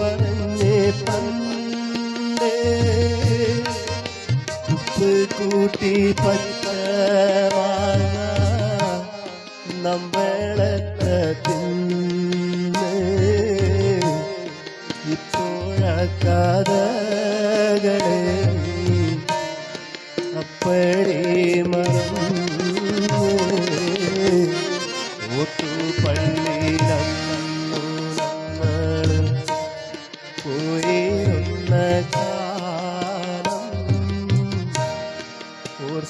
പറഞ്ഞേ പണ്ടേ. ഉപ്പ് കൂട്ടി പച്ച വാഴ നമ്മളെത്ര തിന്ന്. ഇപ്പോഴ മറന്നു. ഓട്ടു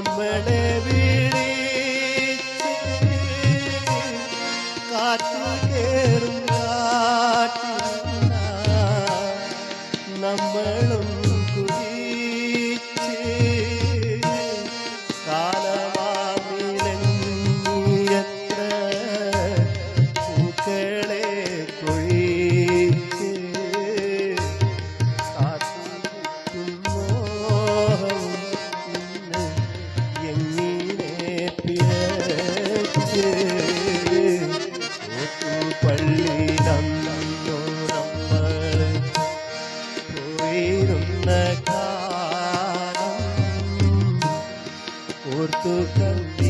നമ്മളെ വിളിച്ച് കാറ്റു കേറും കാറ്റിന നമ്മൾ കാത്തിരുന്ന കാലം ഓർത്തു കത്തി